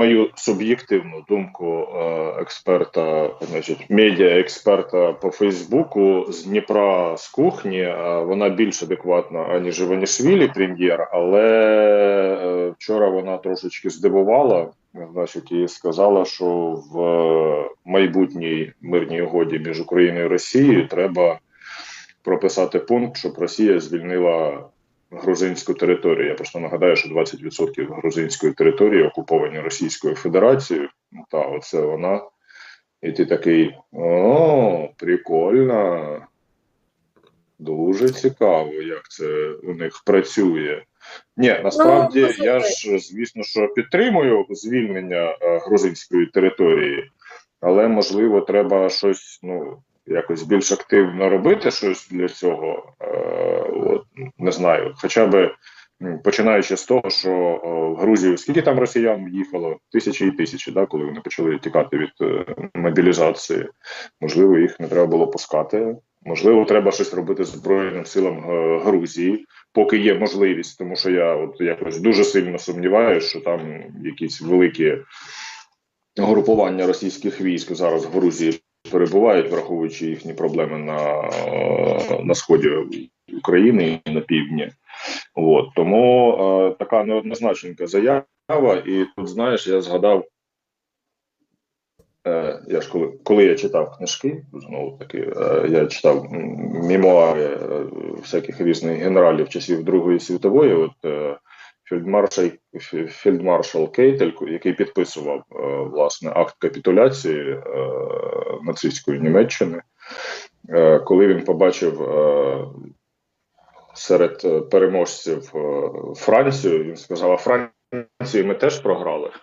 мою суб'єктивну думку е, експерта, значить, медіа-експерта по Фейсбуку з Дніпра з кухні, е, вона більш адекватна, аніж Іванішвілі, прем'єр, але е, вчора вона трошечки здивувала, значить, і сказала, що в майбутній мирній угоді між Україною і Росією треба прописати пункт, щоб Росія звільнила грузинську територію. Я просто нагадаю, що 20% грузинської території окуповані Російською Федерацією. Ну, Та оце вона. І ти такий: о, прикольно. Дуже цікаво, як це у них працює. Ні, насправді Ну, я ж, звісно, що підтримую звільнення е, грузинської території, але можливо треба щось, ну, якось більш активно робити щось для цього. Не знаю, хоча б починаючи з того, що е, в Грузію скільки там росіян їхало? Тисячі і тисячі, да, коли вони почали тікати від е, мобілізації. Можливо, їх не треба було пускати. Можливо, треба щось робити з Збройним силам е, Грузії, поки є можливість, тому що я от якось дуже сильно сумніваюся, що там якісь великі групування російських військ зараз в Грузії перебувають, враховуючи їхні проблеми на, на сході України і на півдні. От тому е, така неоднозначненька заява, і тут знаєш, я згадав. Е, я ж коли, коли я читав книжки, знову таки, е, я читав мемуари е, всяких різних генералів часів Другої світової. От фельдмаршал, фе- фельдмаршал Кейтель, який підписував власне акт капітуляції нацистської Німеччини, коли він побачив серед е, переможців е, Францію, він сказав: а Франції ми теж програли.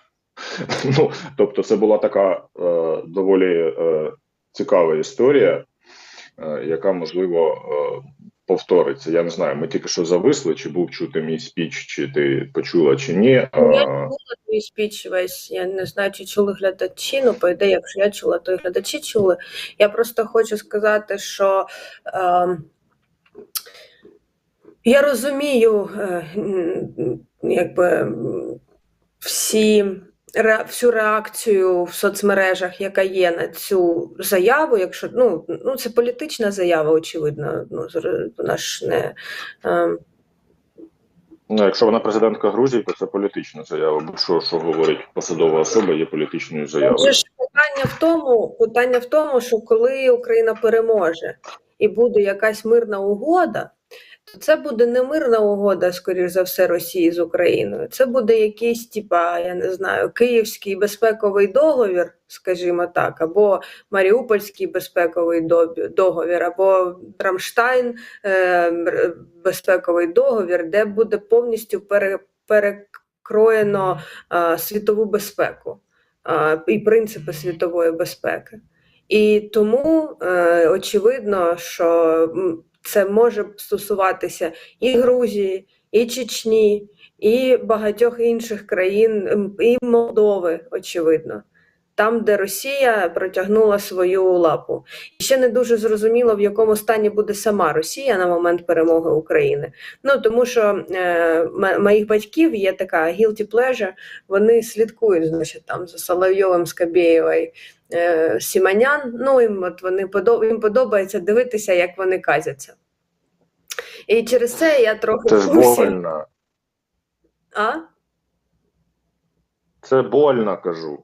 Ну, тобто, це була така е, доволі е, цікава історія, е, яка можливо е, повториться. Я не знаю, ми тільки що зависли, чи був чути мій спіч, чи ти почула, чи ні. Я Е, чула твій спіч весь. Я не знаю, чи чули глядачі. Ну, по ідеї, якщо я чула, то і глядачі чули. Я просто хочу сказати, що е, я розумію, е, якби всі. Всю реакцію в соцмережах, яка є на цю заяву, якщо ну, ну це політична заява, очевидно. Ну вона ж не е, ну, якщо вона президентка Грузії, то це політична заява. Бо що, що говорить посадова особа, є політичною заявою. Отже ж питання в тому, питання в тому, що коли Україна переможе і буде якась мирна угода, це буде не мирна угода, скоріш за все, Росії з Україною. Це буде якийсь, типа, я не знаю, Київський безпековий договір, скажімо так, або Маріупольський безпековий договір, або Рамштайн е, безпековий договір, де буде повністю пере, перекроєно світову безпеку і принципи світової безпеки. І тому е, очевидно, що це може стосуватися і Грузії, і Чечні, і багатьох інших країн, і Молдови, очевидно. Там, де Росія протягнула свою лапу. І ще не дуже зрозуміло, в якому стані буде сама Росія на момент перемоги України. Ну тому що е, моїх батьків є така guilty pleasure, вони слідкують, значить, там за Соловйовим Скабєєвою е, Сіманян. Ну, їм, от вони їм подобається дивитися, як вони казяться. І через це я трохи Це ж больно. А? Це больно, кажу.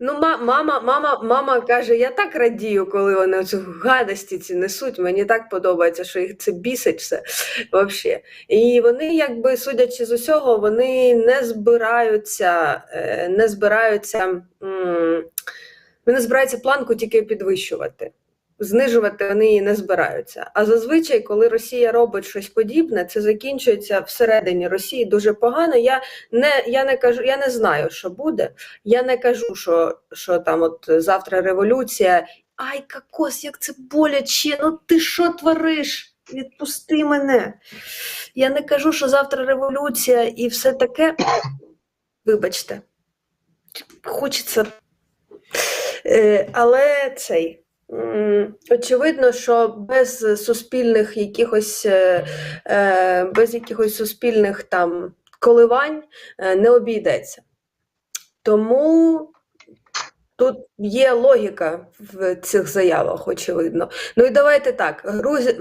Ну, мама, мама, мама каже: я так радію, коли вони цю гадості ці несуть. Мені так подобається, що їх це бісить все вообще. І вони, якби судячи з усього, вони не збираються, е, не збираються, м, вони збираються планку тільки підвищувати. Знижувати вони її не збираються. А зазвичай, коли Росія робить щось подібне, це закінчується всередині Росії дуже погано. Я не, я не кажу, я не знаю, що буде. Я не кажу, що, що там от завтра революція. Ай, кокос, як це боляче! Ну ти що твориш? Відпусти мене. Я не кажу, що завтра революція і все таке. Вибачте, хочеться. Е, але цей. Очевидно, що без суспільних якихось, е, е, без якихось суспільних там коливань не обійдеться. Тому тут є логіка в цих заявах, очевидно. Ну і давайте так: груз...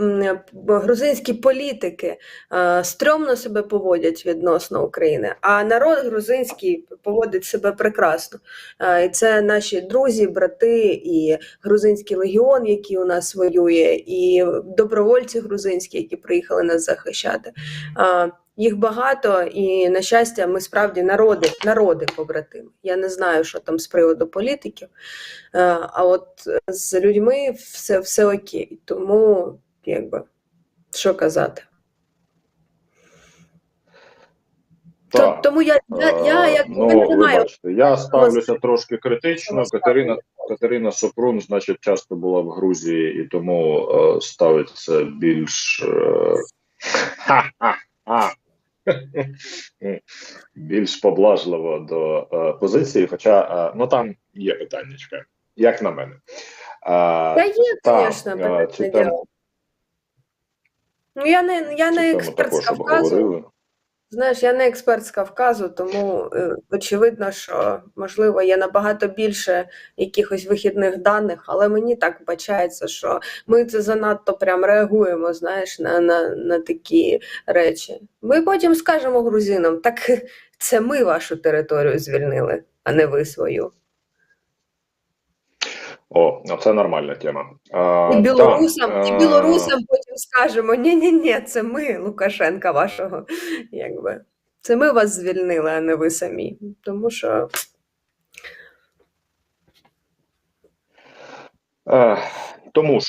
грузинські політики е, стрьомно себе поводять відносно України, а народ грузинський поводить себе прекрасно. Е, і це наші друзі, брати, і грузинський легіон, який у нас воює, і добровольці грузинські, які приїхали нас захищати. Е, їх багато, і на щастя, ми справді народи, народи побратими. Я не знаю, що там з приводу політиків. Е, А от з людьми все, все окей. Тому, якби, що казати. Так. Тому я, я, я Е, як ну, не маю. я ставлюся трошки критично. Катерина Катерина Супрун, значить, часто була в Грузії, і тому е, ставиться більш е, ха-ха-ха. Більш поблажливо до е, позиції. Хоча е, ну там є питаннячка, як на мене. Та Е, є, так, звісно, діло. Ну, я не, я не тему експерт Знаєш, я не експерт з Кавказу, тому е, очевидно, що можливо є набагато більше якихось вихідних даних, але мені так вбачається, що ми це занадто прям реагуємо, знаєш, на, на, на такі речі. Ми потім скажемо грузинам, так це ми вашу територію звільнили, а не ви свою. О, ну, це нормальна тема. А, І білорусам, та, і білорусам а... потім скажемо: ні, ні, ні, це ми, Лукашенка вашого. Якби. Це ми вас звільнили, а не ви самі. Тому що е, тому що